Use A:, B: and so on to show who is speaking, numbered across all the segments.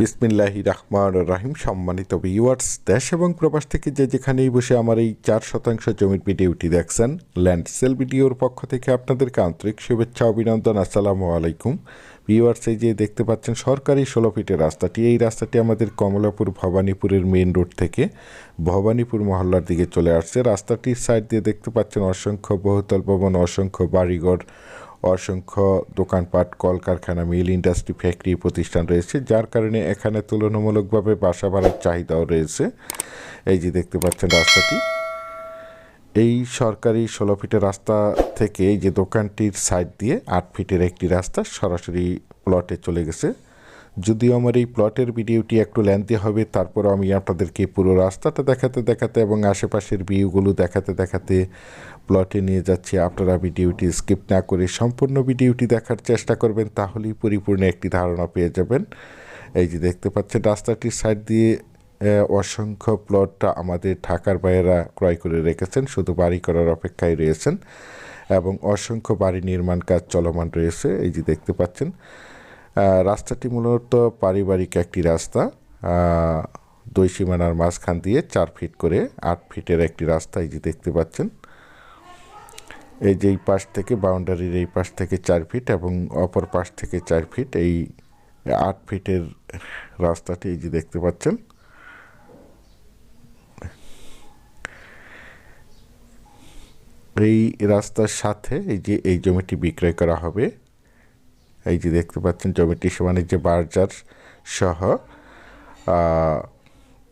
A: বিসমিল্লাহি রহমান রাহিম, সম্মানিত ভিউয়ার্স দেশ এবং প্রবাস থেকে যে যেখানেই বসে আমার এই চার শতাংশ জমির ভিডিওটি দেখছেন ল্যান্ড সেল ভিডিওর পক্ষ থেকে আপনাদেরকে আন্তরিক শুভেচ্ছা, অভিনন্দন, আসসালামু আলাইকুম। ভিউয়ার্স এই যে দেখতে পাচ্ছেন, সরকারি ষোলো ফিটের রাস্তাটি। এই রাস্তাটি আমাদের কমলাপুর ভবানীপুরের মেইন রোড থেকে ভবানীপুর মহল্লার দিকে চলে আসছে। রাস্তাটির সাইড দিয়ে দেখতে পাচ্ছেন অসংখ্য বহুতল ভবন, অসংখ্য বাড়িঘর অসংখ্য দোকানপাট, কলকারখানা, মিল ইন্ডাস্ট্রি, ফ্যাক্টরি প্রতিষ্ঠান রয়েছে, যার কারণে এখানে তুলনামূলকভাবে বাসা ভাড়ার চাহিদাও রয়েছে। এই যে দেখতে পাচ্ছেন রাস্তাটি। এই সরকারি ষোলো ফিটের রাস্তা থেকে যে দোকানটির সাইড দিয়ে আট ফিটের একটি রাস্তা সরাসরি প্লটে চলে গেছে। যদিও আমার এই প্লটের ভিডিওটি একটু লেন্থি হবে তারপর আমি আপনাদেরকে পুরো রাস্তাটা দেখাতে দেখাতে এবং আশেপাশের ভিউগুলো দেখাতে দেখাতে প্লটে নিয়ে যাচ্ছি। আপনারা ভিডিওটি স্কিপ না করে সম্পূর্ণ ভিডিওটি দেখার চেষ্টা করবেন, তাহলেই পরিপূর্ণ একটি ধারণা পেয়ে যাবেন। এই যে দেখতে পাচ্ছেন, রাস্তাটির সাইড দিয়ে অসংখ্য প্লটটা আমাদের ঢাকার বাইরা ক্রয় করে রেখেছেন, শুধু বাড়ি করার অপেক্ষায় রয়েছেন এবং অসংখ্য বাড়ি নির্মাণ কাজ চলমান রয়েছে। এই যে দেখতে পাচ্ছেন রাস্তাটি মূলত পারিবারিক একটি রাস্তা দুই সীমানার মাঝখান দিয়ে চার ফিট করে আট ফিটের একটি রাস্তা এই যে দেখতে পাচ্ছেন। এই যে এই পাশ থেকে, বাউন্ডারির এই পাশ থেকে চার ফিট এবং অপর পাশ থেকে চার ফিট এই আট ফিটের রাস্তাটি এই যে দেখতে পাচ্ছেন। এই রাস্তার সাথে এই যে এই জমিটি বিক্রয় করা হবে। এই যে দেখতে পাচ্ছেন জমিটি সমানে যে বার্জার সহ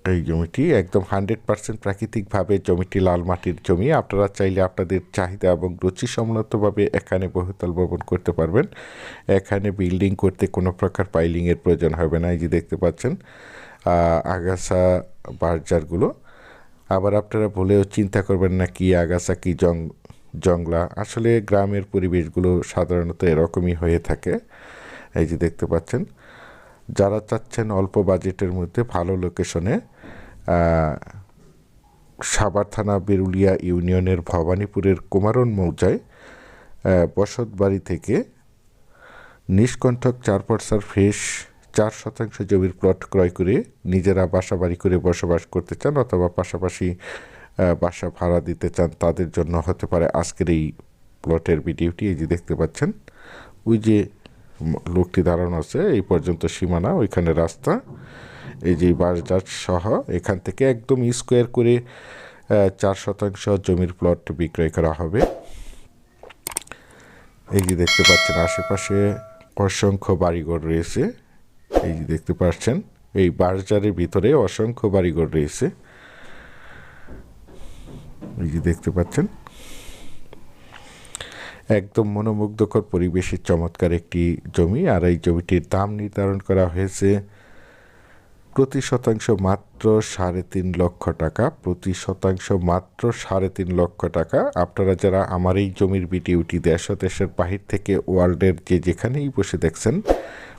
A: এই জমিটি একদম হান্ড্রেড পার্সেন্ট প্রাকৃতিকভাবে জমিটি লাল মাটির জমি। আপনারা চাইলে আপনাদের চাহিদা এবং রুচি সম্মতভাবে এখানে বহুতল ভবন করতে পারবেন। এখানে বিল্ডিং করতে কোনো প্রকার পাইলিংয়ের প্রয়োজন হবে না। এই যে দেখতে পাচ্ছেন আগাছা বার্জারগুলো আবার আপনারা ভুলেও চিন্তা করবেন না কি আগাছা, কি জং জংলা। আসলে গ্রামের পরিবেশগুলো সাধারণত এরকমই হয়ে থাকে। এই যে দেখতে পাচ্ছেন, যারা চাচ্ছেন অল্প বাজেটের মধ্যে ভালো লোকেশনে সাভার থানা বেরুলিয়া ইউনিয়নের ভবানীপুরের কুমারন মৌজায় বসত বাড়ি থেকে নিষ্কণ্ঠক চার পার্সার ফ্রেশ চার শতাংশ জমির প্লট ক্রয় করে নিজেরা বাসা বাড়ি করে বসবাস করতে চান অথবা পাশাপাশি বাসা ভাড়া দিতে চান, তাদের জন্য হতে পারে আজকের এই প্লটের ভিডিওটি। এই যে দেখতে পাচ্ছেন, ওই যে লোকটি দাঁড়ানো আছে, এই পর্যন্ত সীমানা, ওইখানে রাস্তা। এই যে বাজার সহ এখান থেকে একদম স্কোয়ার করে চার শতাংশ জমির প্লট বিক্রয় করা হবে। এই যে দেখতে পাচ্ছেন, আশেপাশে অসংখ্য বাড়িঘর রয়েছে। এই যে দেখতে পাচ্ছেন, এই বাজারের ভিতরে অসংখ্য বাড়িঘর রয়েছে। এই যে দেখতে পাচ্ছেন, একদম মনোমুগ্ধকর পরিবেশের চমৎকার একটি জমি। আর এই জমিটির দাম নির্ধারণ করা হয়েছে প্রতি শতাংশ মাত্র সাড়ে তিন লক্ষ টাকা। প্রতি শতাংশ মাত্র সাড়ে তিন লক্ষ টাকা। আপনারা যারা আমার এই জমির ভিডিওটি দেশ দেশের বাহির থেকে ওয়ার্ল্ডের যে যেখানেই বসে দেখছেন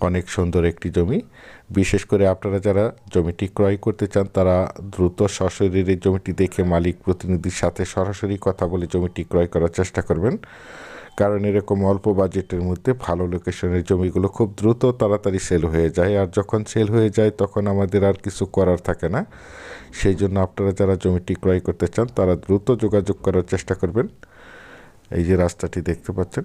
A: অনেক সুন্দর একটি জমি। বিশেষ করে আপনারা যারা জমিটি ক্রয় করতে চান, তারা দ্রুত সশরীরে জমিটি দেখে মালিক প্রতিনিধির সাথে সরাসরি কথা বলে জমিটি ক্রয় করার চেষ্টা করবেন। কারণ এরকম অল্প বাজেটের মধ্যে ভালো লোকেশনের জমিগুলো খুব দ্রুত তাড়াতাড়ি সেল হয়ে যায়। আর যখন সেল হয়ে যায়, তখন আমাদের আর কিছু করার থাকে না। সেই জন্য আপনারা যারা জমিটি ক্রয় করতে চান, তারা দ্রুত যোগাযোগ করার চেষ্টা করবেন। এই যে রাস্তাটি দেখতে পাচ্ছেন